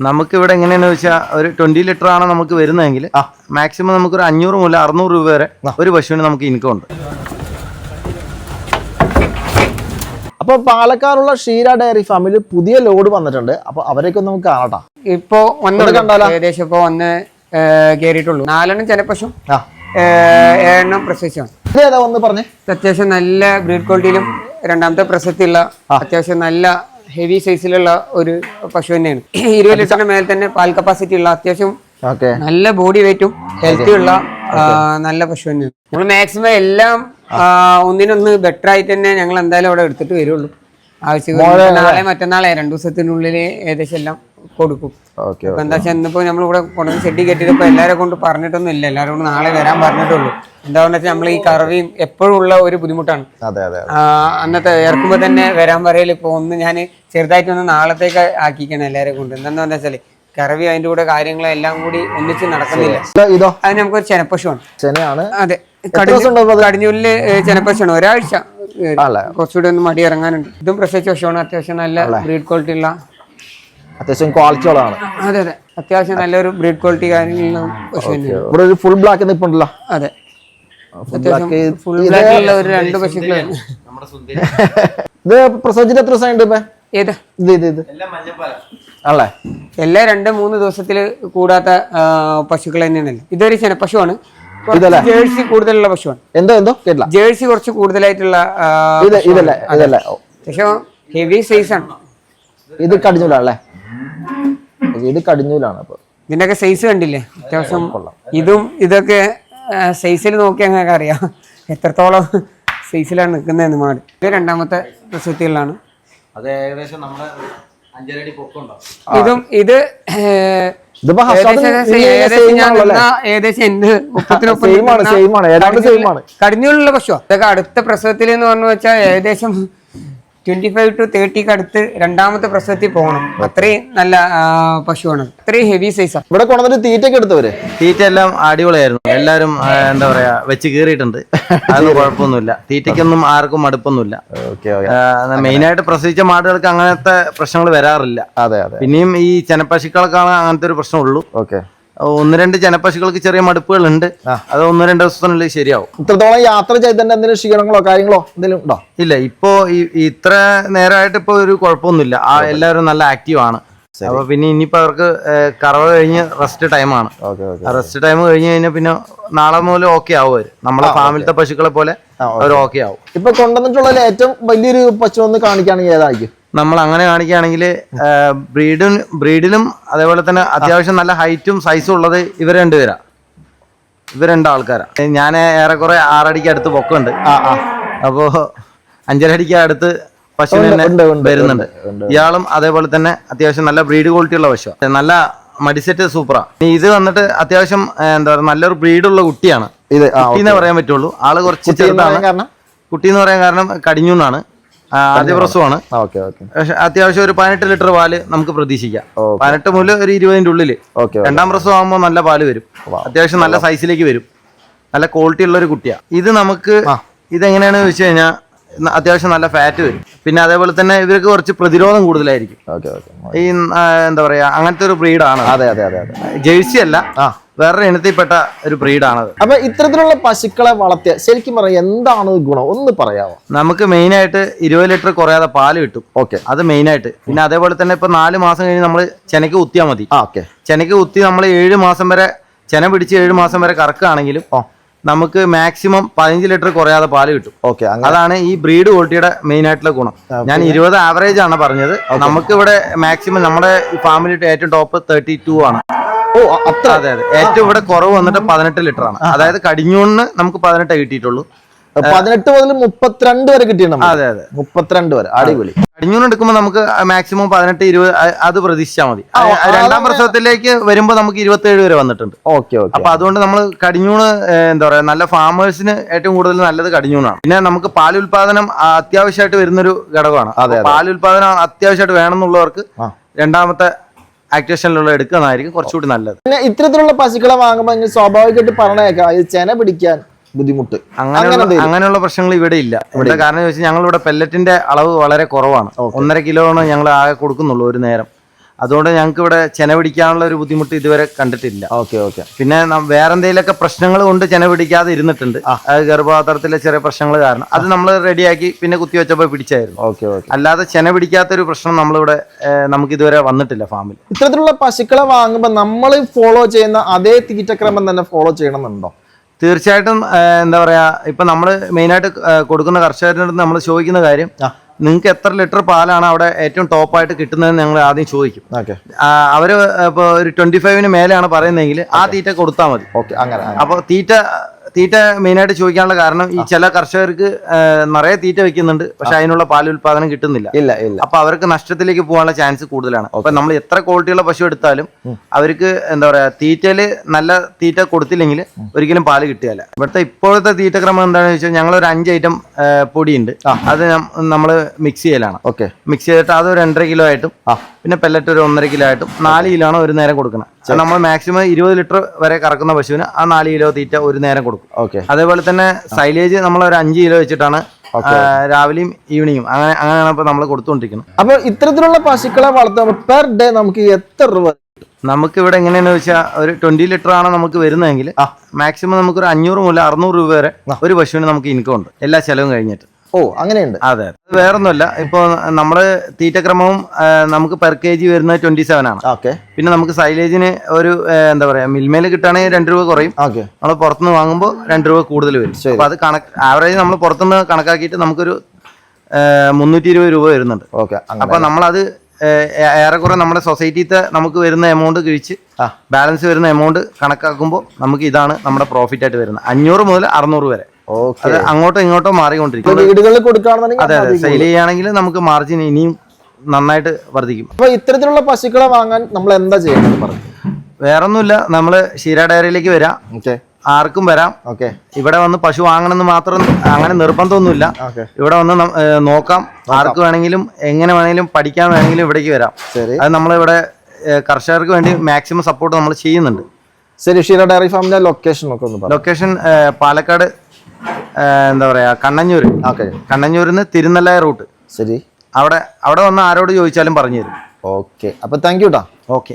നമുക്ക് ഇവിടെ എങ്ങനെയാണെന്ന് വെച്ചാൽ ഒരു ട്വന്റി ലിറ്റർ ആണ് നമുക്ക് വരുന്നതെങ്കിൽ ആ. മാക്സിമം നമുക്ക് ഒരു അഞ്ഞൂറ് മുതൽ അറുന്നൂറ് രൂപ വരെ ഒരു പശുവിന് നമുക്ക് ഇൻകം ഉണ്ട്. അപ്പൊ പാലക്കാടുള്ള ഷീര ഡയറി ഫാമിൽ പുതിയ ലോഡ് വന്നിട്ടുണ്ട്. അപ്പോൾ അവരെയൊക്കെ ഒന്ന് നമുക്ക് കാണട്ടാ. ഇപ്പോ കണ്ടാലോ? ഏകദേശം ഇപ്പൊ വന്ന് കേറിയിട്ടുള്ളൂ. നാലെണ്ണം ചെനപ്പശു ആ. ഏഴെണ്ണം പ്രസവിച്ചാണ് ഇത് ഏതാ ഒന്ന് പറഞ്ഞേ? അത്യാവശ്യം നല്ല ബ്രീഡ് ക്വാളിറ്റിയിലും രണ്ടാമത്തെ പ്രസക്തിയുള്ള അത്യാവശ്യം നല്ല ഹെവി സൈസിലുള്ള ഒരു പശു തന്നെയാണ്. ഇരുപത് ലിറ്ററിന് മേൽ തന്നെ പാൽ കപ്പാസിറ്റി ഉള്ള അത്യാവശ്യം നല്ല ബോഡി വെയിറ്റും ഹെൽത്തി ഉള്ള നല്ല പശു തന്നെയാണ്. നമ്മൾ മാക്സിമം എല്ലാം ഒന്നിനൊന്ന് ബെറ്റർ ആയിട്ട് തന്നെ ഞങ്ങൾ എന്തായാലും അവിടെ എടുത്തിട്ട് വരുള്ളൂ. ആവശ്യം നാളെ മറ്റന്നാളെ രണ്ടു ദിവസത്തിനുള്ളിൽ ഏകദേശം എല്ലാം കൊടുക്കും. എന്താ വെച്ചാൽ ഇന്നിപ്പോ നമ്മളിവിടെ കൊണ്ടുവന്ന് ഷെഡി കെട്ടിയിട്ട് എല്ലാരെ കൊണ്ട് പറഞ്ഞിട്ടൊന്നും ഇല്ല എല്ലാരും കൊണ്ട് നാളെ വരാൻ പറഞ്ഞിട്ടുള്ളൂ. എന്താണെന്ന് വെച്ചാൽ നമ്മൾ ഈ കറവിയും എപ്പോഴും ഉള്ള ഒരു ബുദ്ധിമുട്ടാണ്. അതെ അതെ അന്നത്തെ ഇറക്കുമ്പോ തന്നെ വരാൻ പറയൽ ഇപ്പൊ ഒന്ന് ഞാൻ ചെറുതായിട്ട് ഒന്ന് നാളത്തേക്ക് ആക്കിക്കണം എല്ലാരെ കൊണ്ട്. എന്താന്ന് വെച്ചാൽ കറവി അതിന്റെ കൂടെ കാര്യങ്ങളെല്ലാം കൂടി ഒന്നിച്ച് നടക്കുന്നില്ല. ഇതോ- നമുക്ക് ഒരു നമുക്കൊരു ചെനപ്പശുവാണ്. അതെ. അത്? കടിഞ്ഞൂലിൽ ചെനപ്പശുവാണ്. ഒരാഴ്ച? കുറച്ചുകൂടി ഒന്ന് മടി ഇറങ്ങാനുണ്ട്. ഇതും പ്രസവിച്ച പശുവാണ്. അത്യാവശ്യം നല്ല ബ്രീഡ് ക്വാളിറ്റി ഉള്ള അത്യാവശ്യം ക്വാളിറ്റി ഉള്ളതാണ്. അതെ അതെ. അത്യാവശ്യം നല്ലൊരു ബ്രീഡ് ക്വാളിറ്റി തന്നെയാണ്. ഇവിടെ ഒരു ഫുൾ ബ്ലാക്ക് നിപ്പുണ്ടല്ലോ? അതെ. ഫുൾ ബ്ലാക്ക് ഫുൾ ബ്ലാക്കിലുള്ള ഒരു രണ്ട് പശുക്കളാണ്. ഇത് പ്രസവിച്ചിട്ട് എത്ര ദിവസമുണ്ട് ഇപ്പൊ? ഏതാ? ഇത് ഇത് ഇത്. ആണല്ലേ? എല്ലാ രണ്ട് മൂന്ന് ദിവസത്തിൽ കൂടാത്ത പശുക്കൾ തന്നെയാണല്ലോ. ഇതൊരു ചെനപ്പശുവാണ്? ജേഴ്സി കൂടുതലുള്ള പശുവാണ്. എന്തോ എന്തോ? കേട്ടില്ല. ജേഴ്സി കുറച്ച് കൂടുതലായിട്ടുള്ള ഇതല്ലേ ഇതല്ലേ ഹെവി സൈസ് ആണ്. ഇത് കടിഞ്ഞൂലാണല്ലേ? ഇത് കടിഞ്ഞൂലാണ് അപ്പൊ ഇതിന്റെയൊക്കെ സൈസ് കണ്ടില്ലേ? അത്യാവശ്യം ഇതും ഇതൊക്കെ സൈസിൽ നോക്കിയാൽ ഞങ്ങൾക്ക് അറിയാം. എത്രത്തോളം സൈസിലാണ് നിൽക്കുന്നതെന്ന് മാട് ഇത് രണ്ടാമത്തെ പ്രസക്തികളാണ് അത് ഏകദേശം നമ്മുടെ അഞ്ചരടി പൊക്കമുണ്ടാവും ഇതും ഇത് ഏകദേശം കടിഞ്ഞുള്ള പശുവാ ഇതൊക്കെ അടുത്ത പ്രസവത്തിൽ എന്ന് പറഞ്ഞു വെച്ചാൽ ഏകദേശം ട്വന്റി ഫൈവ് ടു തേർട്ടിക്ക് അടുത്ത് രണ്ടാമത്തെ പ്രസവത്തിൽ പോകണം. അത്രയും നല്ല പശുവാണ്. അത്രയും ഹെവി സൈസാണ് ഇവിടെ കൊണ്ടുവന്നിട്ട് തീറ്റയൊക്കെ എടുത്തവര്? തീറ്റ എല്ലാം അടിപൊളിയായിരുന്നു. എല്ലാരും എന്താ പറയാ വെച്ച് കീറിയിട്ടുണ്ട്. അതൊന്നും കുഴപ്പമൊന്നുമില്ല. തീറ്റയ്ക്കൊന്നും ആർക്കും മടുപ്പൊന്നുമില്ല. ഓക്കെ മെയിൻ ആയിട്ട് പ്രസവിച്ച മാടുകൾക്ക് അങ്ങനത്തെ പ്രശ്നങ്ങൾ വരാറില്ല. അതെ അതെ. പിന്നെയും ഈ ചെനപ്പശുക്കൾക്കാണ് അങ്ങനത്തെ ഒരു പ്രശ്നമുള്ളൂ. ഓക്കെ. ഒന്ന് രണ്ട് ചെനപ്പശുക്കൾക്ക് ചെറിയ മടുപ്പുകൾ ഉണ്ട് അത് ഒന്ന് രണ്ട് ദിവസത്തിനുള്ളിൽ ശരിയാവും. ഇത്രത്തോളം യാത്ര ചെയ്തതിന്റെ എന്തെങ്കിലും ക്ഷീണങ്ങളോ കാര്യങ്ങളോ എന്തെങ്കിലും ഉണ്ടോ? ഇല്ല ഇപ്പോ ഇത്ര നേരമായിട്ട് ഇപ്പൊ ഒരു കുഴപ്പമൊന്നുമില്ല. ആ എല്ലാവരും നല്ല ആക്റ്റീവ് ആണ്. അപ്പൊ പിന്നെ ഇനിയിപ്പോ അവർക്ക് കറവ് കഴിഞ്ഞ് റെസ്റ്റ് ടൈമാണ് റെസ്റ്റ് ടൈം കഴിഞ്ഞ് കഴിഞ്ഞാൽ പിന്നെ നാളെ മുതൽ ഓക്കെ ആവും അവർ. നമ്മളെ ഫാമിലത്തെ പശുക്കളെ പോലെ അവർ ഓക്കെ ആവും. ഇപ്പൊ കൊണ്ടുവന്നിട്ടുള്ള ഏറ്റവും വലിയൊരു പശു ഒന്ന് കാണിക്കുകയാണെങ്കിൽ ഏതായിരിക്കും? നമ്മൾ അങ്ങനെ കാണിക്കുകയാണെങ്കിൽ ബ്രീഡും ബ്രീഡിലും അതേപോലെ തന്നെ അത്യാവശ്യം നല്ല ഹൈറ്റും സൈസും ഉള്ളത് ഇവർ രണ്ടുപേരാ. ഇവർ രണ്ടാൾക്കാരാ. ഞാൻ ഏറെക്കുറെ ആറടിക്ക് അടുത്ത് പൊക്കമുണ്ട് ആ ആ. അപ്പോ അഞ്ചരടിക്ക് അടുത്ത് പശു തന്നെ വരുന്നുണ്ട്. ഇയാളും അതേപോലെ തന്നെ അത്യാവശ്യം നല്ല ബ്രീഡ് ക്വാളിറ്റി ഉള്ള പശു നല്ല മടിസെറ്റ് സൂപ്പറാ. ഇത് വന്നിട്ട് അത്യാവശ്യം എന്താ പറയുക നല്ലൊരു ബ്രീഡുള്ള കുട്ടിയാണ്. ഇത് കുട്ടി പറയാൻ പറ്റുള്ളൂ. ആൾ കുറച്ച് ചെറുതാണ്. കാരണം? കുട്ടി എന്ന് പറയാൻ കാരണം കടിഞ്ഞൂന്നാണ്. ആദ്യ പ്രസവമാണ്. ആ ഓക്കെ ഓക്കെ. അത്യാവശ്യം ഒരു പതിനെട്ട് ലിറ്റർ പാൽ നമുക്ക് പ്രതീക്ഷിക്കാം. പതിനെട്ട് മുതൽ ഒരു ഇരുപതിന്റെ ഉള്ളിൽ. ഓക്കെ രണ്ടാം പ്രസവം ആകുമ്പോൾ നല്ല പാൽ വരും. അത്യാവശ്യം നല്ല സൈസിലേക്ക് വരും. നല്ല ക്വാളിറ്റി ഉള്ള ഒരു കുട്ടിയാണ് ഇത് നമുക്ക് ഇതെങ്ങനെയാണെന്ന് വെച്ച് കഴിഞ്ഞാൽ അത്യാവശ്യം നല്ല ഫാറ്റ് വരും. പിന്നെ അതേപോലെ തന്നെ ഇവർക്ക് കുറച്ച് പ്രതിരോധം കൂടുതലായിരിക്കും. ഈ എന്താ പറയാ അങ്ങനത്തെ ഒരു ബ്രീഡാണ് അതെ അതെ അതെ അതെ. ജേഴ്സി അല്ല ആ. വേറൊരു ഇനത്തിൽപ്പെട്ട ഒരു ബ്രീഡാണത് അപ്പൊ ഇത്തരത്തിലുള്ള പശുക്കളെ വളർത്തിയ ശരിക്കും പറയാം എന്താണ് ഗുണം? ഒന്ന് പറയാമോ? നമുക്ക് മെയിൻ ആയിട്ട് ഇരുപത് ലിറ്റർ കുറയാതെ പാൽ കിട്ടും. ഓക്കെ. അത് മെയിൻ ആയിട്ട്. പിന്നെ അതേപോലെ തന്നെ ഇപ്പൊ നാല് മാസം കഴിഞ്ഞ് നമ്മൾ ചെനക്ക് കുത്തിയാൽ മതി. ആ ഓക്കെ. ചെനക്ക് കുത്തി നമ്മൾ ഏഴ് മാസം വരെ ചെന പിടിച്ച് ഏഴ് മാസം വരെ കറക്കുകയാണെങ്കിലും ഓ. നമുക്ക് മാക്സിമം പതിനഞ്ച് ലിറ്റർ കുറയാതെ പാൽ കിട്ടും. ഓക്കെ അതാണ് ഈ ബ്രീഡ് ക്വാളിറ്റിയുടെ മെയിൻ ആയിട്ടുള്ള ഗുണം. ഞാൻ ഇരുപത് ആവറേജ് ആണ് പറഞ്ഞത്. നമുക്ക് ഇവിടെ മാക്സിമം നമ്മുടെ ഫാമിലി ഏറ്റവും ടോപ്പ് തേർട്ടി ടു ആണ്. ഓ അ- അത്ര? അതെ അതെ. ഏറ്റവും ഇവിടെ കുറവ് വന്നിട്ട് പതിനെട്ട് ലിറ്റർ ആണ്. അതായത് കടിഞ്ഞൂണിന് നമുക്ക് പതിനെട്ട് കിട്ടിയിട്ടുള്ളൂ. പതിനെട്ട് മുതൽ മുപ്പത്തിരണ്ട് വരെ കിട്ടിയിട്ടുണ്ട്. അതെ അതെ. മുപ്പത്തിരണ്ട് വരെ. അടിപൊളി. കടിഞ്ഞൂണ് എടുക്കുമ്പോൾ നമുക്ക് മാക്സിമം പതിനെട്ട് ഇരുപത് അത് പ്രതീക്ഷിച്ചാൽ മതി. രണ്ടാം പ്രസവത്തിലേക്ക് വരുമ്പോൾ നമുക്ക് ഇരുപത്തേഴ് വരെ വന്നിട്ടുണ്ട്. Okay okay. അപ്പൊ അതുകൊണ്ട് നമ്മൾ കടിഞ്ഞൂണ് എന്താ പറയാ നല്ല ഫാമേഴ്സിന് ഏറ്റവും കൂടുതൽ നല്ലത് കടിഞ്ഞൂണാണ്. പിന്നെ നമുക്ക് പാൽ ഉൽപാദനം അത്യാവശ്യമായിട്ട് വരുന്നൊരു ഘടകമാണ്. അതെ, പാൽ ഉൽപാദനം അത്യാവശ്യമായിട്ട് വേണമെന്നുള്ളവർക്ക്. രണ്ടാമത്തെ ആക്ടേഷനിലുള്ള എടുക്കുന്നതായിരിക്കും കുറച്ചുകൂടി നല്ലത്. പിന്നെ ഇത്തരത്തിലുള്ള പശുക്കളെ വാങ്ങുമ്പോൾ സ്വാഭാവികമായിട്ട് പറഞ്ഞേക്കാം ചെന പിടിക്കാൻ. ബുദ്ധിമുട്ട്. അങ്ങനെ അങ്ങനെയുള്ള അങ്ങനെയുള്ള പ്രശ്നങ്ങൾ ഇവിടെ ഇല്ല. ഇവിടെ കാരണം ചോദിച്ചാൽ ഞങ്ങൾ ഇവിടെ പെല്ലറ്റിന്റെ അളവ് വളരെ കുറവാണ്. ഒന്നര കിലോ ആണ് ഞങ്ങൾ ആകെ കൊടുക്കുന്നുള്ളൂ ഒരു നേരം. അതുകൊണ്ട് ഞങ്ങൾക്ക് ഇവിടെ ചെന പിടിക്കാനുള്ള ഒരു ബുദ്ധിമുട്ട് ഇതുവരെ കണ്ടിട്ടില്ല. Okay okay. പിന്നെ വേറെ എന്തെങ്കിലുമൊക്കെ പ്രശ്നങ്ങൾ കൊണ്ട് ചെന പിടിക്കാതെ ഇരുന്നിട്ടുണ്ട്. അത് ഗർഭപാത്രത്തിലെ ചെറിയ പ്രശ്നങ്ങൾ കാരണം. അത് നമ്മൾ റെഡിയാക്കി പിന്നെ കുത്തി വെച്ചപ്പോൾ പിടിച്ചായിരുന്നു. Okay okay. അല്ലാതെ ചെന പിടിക്കാത്തൊരു പ്രശ്നം നമ്മളിവിടെ നമുക്ക് ഇതുവരെ വന്നിട്ടില്ല ഫാമിൽ. ഇത്തരത്തിലുള്ള പശുക്കളെ വാങ്ങുമ്പോൾ നമ്മൾ ഫോളോ ചെയ്യുന്ന അതേ തീറ്റക്രമം തന്നെ ഫോളോ ചെയ്യണമെന്നുണ്ടോ? തീർച്ചയായിട്ടും എന്താ പറയാ ഇപ്പൊ നമ്മൾ മെയിനായിട്ട് കൊടുക്കുന്ന കർഷകരുടെ നമ്മൾ ചോദിക്കുന്ന കാര്യം. നിങ്ങൾക്ക് എത്ര ലിറ്റർ പാലാണ് അവിടെ ഏറ്റവും ടോപ്പായിട്ട് കിട്ടുന്നതെന്ന് ഞങ്ങൾ ആദ്യം ചോദിക്കും അവർ ഇപ്പോൾ ഒരു ട്വന്റി ഫൈവിന് മേലെയാണ് പറയുന്നതെങ്കിൽ ആ തീറ്റ കൊടുത്താൽ മതി ഓക്കെ അങ്ങനെ അങ്ങനെ. അപ്പോൾ തീറ്റ തീറ്റ മെയിനായിട്ട് ചോദിക്കാനുള്ള കാരണം ഈ ചില കർഷകർക്ക് നിറയെ തീറ്റ വെക്കുന്നുണ്ട്. പക്ഷെ അതിനുള്ള പാൽ ഉൽപാദനം കിട്ടുന്നില്ല. ഇല്ല ഇല്ല. അപ്പൊ അവർക്ക് നഷ്ടത്തിലേക്ക് പോകാനുള്ള ചാൻസ് കൂടുതലാണ്. അപ്പൊ നമ്മൾ എത്ര ക്വാളിറ്റിയുള്ള പശു എടുത്താലും അവർക്ക് എന്താ പറയാ തീറ്റയിൽ നല്ല തീറ്റ കൊടുത്തില്ലെങ്കിൽ ഒരിക്കലും പാൽ കിട്ടുകയില്ല. ഇവിടുത്തെ ഇപ്പോഴത്തെ തീറ്റ ക്രമം എന്താണെന്ന് വെച്ചാൽ ഞങ്ങൾ ഒരു അഞ്ച് ഐറ്റം പൊടിയുണ്ട്. അത് നമ്മൾ മിക്സ് ചെയ്യലാണ്. ഓക്കെ. മിക്സ് ചെയ്തിട്ട് അത് ഒരു രണ്ടര കിലോ ആയിട്ടും പിന്നെ പെല്ലറ്റ് ഒരു ഒന്നര കിലോ ആയിട്ടും നാല് കിലോ ആണ് ഒരു നേരം കൊടുക്കണം. നമ്മൾ മാക്സിമം ഇരുപത് ലിറ്റർ വരെ കറക്കുന്ന പശുവിന് ആ നാല് കിലോ തീറ്റ ഒരു നേരം കൊടുക്കും. ഓക്കെ അതേപോലെ തന്നെ സൈലേജ് നമ്മൾ ഒരു അഞ്ച് കിലോ വെച്ചിട്ടാണ് രാവിലെയും ഈവനിങ്ങും. അങ്ങനെ അങ്ങനെയാണ് ഇപ്പൊ നമ്മൾ കൊടുത്തുകൊണ്ടിരിക്കുന്നത് അപ്പൊ ഇത്തരത്തിലുള്ള പശുക്കളെ വളർത്തുമ്പോൾ പെർ ഡേ നമുക്ക് എത്ര രൂപ? നമുക്ക് ഇവിടെ എങ്ങനെയാന്ന് വെച്ചാൽ ഒരു ട്വന്റി ലിറ്റർ ആണ് നമുക്ക് വരുന്നതെങ്കിൽ. മാക്സിമം നമുക്ക് ഒരു അഞ്ഞൂറ് മുതൽ അറുന്നൂറ് രൂപ വരെ ഒരു പശുവിന് നമുക്ക് ഇൻകം ഉണ്ട്. എല്ലാ ചെലവും കഴിഞ്ഞിട്ട്. ഓ അങ്ങനെയുണ്ട്. അതെ അത്. വേറൊന്നുമല്ല. ഇപ്പോ നമ്മൾ തീറ്റക്രമവും നമുക്ക് പെർ കെ ജി വരുന്നത് ട്വന്റി സെവൻ ആണ്. ഓക്കെ. പിന്നെ നമുക്ക് സൈലേജിന് ഒരു എന്താ പറയാ മിൽമേൽ കിട്ടുകയാണെങ്കിൽ രണ്ട് രൂപ കുറയും. ഓക്കെ. നമ്മൾ പുറത്തുനിന്ന് വാങ്ങുമ്പോൾ രണ്ട് രൂപ കൂടുതൽ വരും. അപ്പൊ അപ്പോൾ അത് കണക്ക് ആവറേജ് നമ്മൾ പുറത്തുനിന്ന് കണക്കാക്കിയിട്ട് നമുക്കൊരു മുന്നൂറ്റി ഇരുപത് രൂപ വരുന്നുണ്ട്. ഓക്കെ അപ്പൊ നമ്മളത് ഏറെക്കുറെ നമ്മുടെ സൊസൈറ്റിത്തെ നമുക്ക് വരുന്ന എമൗണ്ട് കഴിച്ച്. ബാലൻസ് വരുന്ന എമൗണ്ട് കണക്കാക്കുമ്പോൾ നമുക്ക് ഇതാണ് നമ്മുടെ പ്രോഫിറ്റ് ആയിട്ട് വരുന്നത്. അഞ്ഞൂറ് മുതൽ അറുന്നൂറ് വരെ. അത് അങ്ങോട്ടോ ഇങ്ങോട്ടോ മാറിക്കൊണ്ടിരിക്കും. വീടുകളിൽ കൊടുക്കുകയാണെന്നുണ്ടെങ്കിൽ അതെ അതെ. സെയിൽ ചെയ്യുകയാണെങ്കിൽ നമുക്ക് മാർജിൻ ഇനിയും നന്നായിട്ട് വർദ്ധിക്കും. അപ്പൊ ഇത്തരത്തിലുള്ള പശുക്കളെ വാങ്ങാൻ നമ്മൾ എന്താ ചെയ്യേണ്ടത് പറഞ്ഞു വേറൊന്നുമില്ല. നമ്മൾ ക്ഷീര ഡയറിയിലേക്ക് വരാം. ഓക്കെ. ആർക്കും വരാം. ഓക്കെ. ഇവിടെ വന്ന് പശു വാങ്ങണമെന്ന് മാത്രം അങ്ങനെ നിർബന്ധമൊന്നുമില്ല. ഇവിടെ വന്ന് നോക്കാം. ആർക്ക് വേണമെങ്കിലും എങ്ങനെ വേണമെങ്കിലും പഠിക്കാൻ വേണമെങ്കിലും ഇവിടേക്ക് വരാം. ശരി. അത് നമ്മളിവിടെ കർഷകർക്ക് വേണ്ടി മാക്സിമം സപ്പോർട്ട് നമ്മൾ ചെയ്യുന്നുണ്ട്. ശരി ഷീര ഡയറി ഫാമിന്റെ ലൊക്കേഷൻ ഒക്കെ ഒന്ന് ലൊക്കേഷൻ പാലക്കാട് എന്താ പറയാ കണ്ണഞ്ഞൂര്. ഓക്കെ കണ്ണഞ്ഞൂരിൽ നിന്ന് തിരുനെല്ലായ റൂട്ട്. ശരി. അവിടെ അവിടെ വന്ന് ആരോട് ചോദിച്ചാലും പറഞ്ഞു തരും. ഓക്കെ അപ്പൊ താങ്ക് യു ഓക്കെ